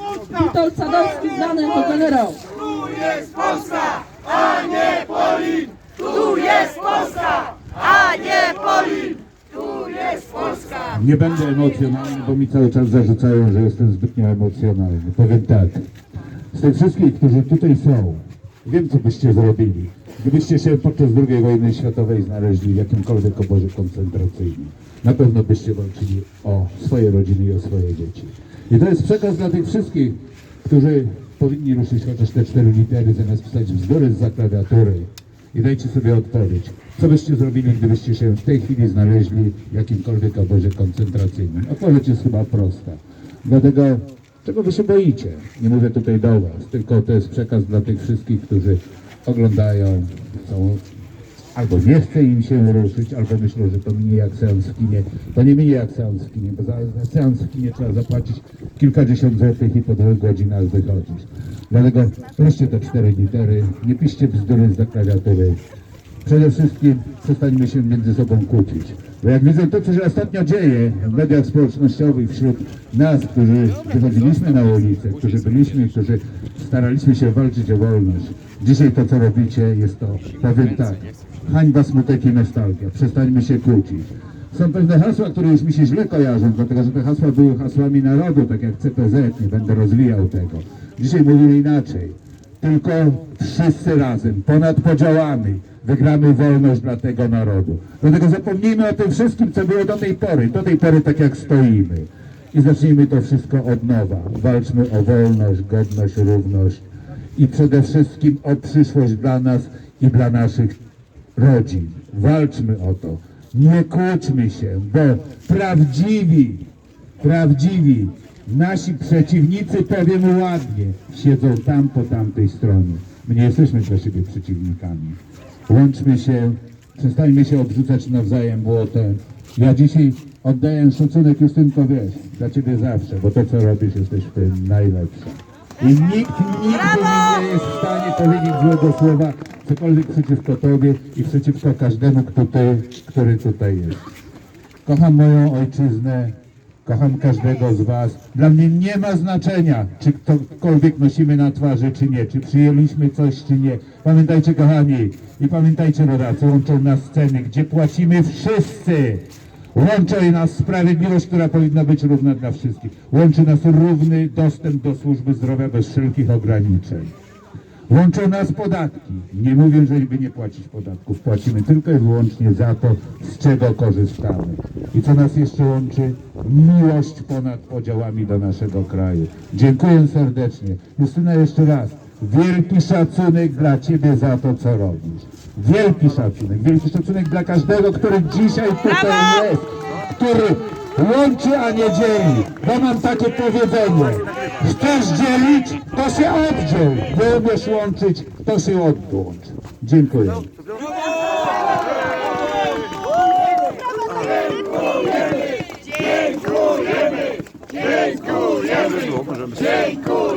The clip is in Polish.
Witold Sadowski, znany jako generał. Tu jest Polska, a nie Polin! Tu jest Polska, a nie Polin! Tu jest Polska! Nie będę emocjonalny, bo mi cały czas zarzucają, że jestem zbytnio emocjonalny. Powiem tak. Z tych wszystkich, którzy tutaj są, wiem co byście zrobili. Gdybyście się podczas II wojny światowej znaleźli w jakimkolwiek obozie koncentracyjnym, na pewno byście walczyli o swoje rodziny i o swoje dzieci. I to jest przekaz dla tych wszystkich, którzy powinni ruszyć chociaż te cztery litery, zamiast pisać bzdury za klawiatury. I dajcie sobie odpowiedź. Co byście zrobili, gdybyście się w tej chwili znaleźli w jakimkolwiek obozie koncentracyjnym? Odpowiedź jest chyba prosta. Dlatego, czego wy się boicie? Nie mówię tutaj do was, tylko to jest przekaz dla tych wszystkich, którzy oglądają, są albo nie chce im się ruszyć, albo myślą, że to minie jak seans w kinie. To nie minie jak seans w kinie, bo za, za seans w kinie trzeba zapłacić kilkadziesiąt złotych i po dwóch godzinach wychodzić. Dlatego wreszcie te cztery litery, nie piszcie bzdury z klawiatury. Przede wszystkim przestańmy się między sobą kłócić. Bo jak widzę to, co się ostatnio dzieje w mediach społecznościowych wśród nas, którzy wychodziliśmy na ulicę, którzy byliśmy, którzy staraliśmy się walczyć o wolność. Dzisiaj to, co robicie, jest to, powiem tak, hańba, smutek i nostalgia. Przestańmy się kłócić. Są pewne hasła, które już mi się źle kojarzą, dlatego że te hasła były hasłami narodu, tak jak CPZ, nie będę rozwijał tego. Dzisiaj mówimy inaczej. Tylko wszyscy razem, ponad podziałami, wygramy wolność dla tego narodu. Dlatego zapomnijmy o tym wszystkim, co było do tej pory. Do tej pory tak jak stoimy. I zacznijmy to wszystko od nowa. Walczmy o wolność, godność, równość i przede wszystkim o przyszłość dla nas i dla naszych rodzin. Walczmy o to. Nie kłóćmy się, bo prawdziwi, prawdziwi nasi przeciwnicy, powiem ładnie, siedzą tam po tamtej stronie. My nie jesteśmy dla siebie przeciwnikami. Łączmy się, przestańmy się odrzucać nawzajem błotem. Ja dzisiaj oddaję szacunek Justynko, wiesz, dla ciebie zawsze, bo to co robisz jesteś w tym najlepsza. I nikt nigdy mi nie jest w stanie powiedzieć złego słowa, cokolwiek przeciwko tobie i przeciwko każdemu, kto ty, który tutaj jest. Kocham moją ojczyznę, kocham każdego z Was. Dla mnie nie ma znaczenia, czy ktokolwiek nosimy na twarzy, czy nie, czy przyjęliśmy coś, czy nie. Pamiętajcie, kochani, i pamiętajcie, rodacy, łączą nas sceny, gdzie płacimy wszyscy. Łączy nas sprawiedliwość, która powinna być równa dla wszystkich. Łączy nas równy dostęp do służby zdrowia bez wszelkich ograniczeń. Łączą nas podatki. Nie mówię, żeby nie płacić podatków. Płacimy tylko i wyłącznie za to, z czego korzystamy. I co nas jeszcze łączy? Miłość ponad podziałami do naszego kraju. Dziękuję serdecznie. Justyna, jeszcze raz. Wielki szacunek dla Ciebie za to, co robisz. Wielki szacunek. Wielki szacunek dla każdego, który dzisiaj tutaj jest. Który łączy, a nie dzieli. Bo mam takie powiedzenie. Chcesz dzielić, to się oddziel. Nie umiesz łączyć, to się odłącz. Dziękuję. Dziękujemy! Dziękujemy!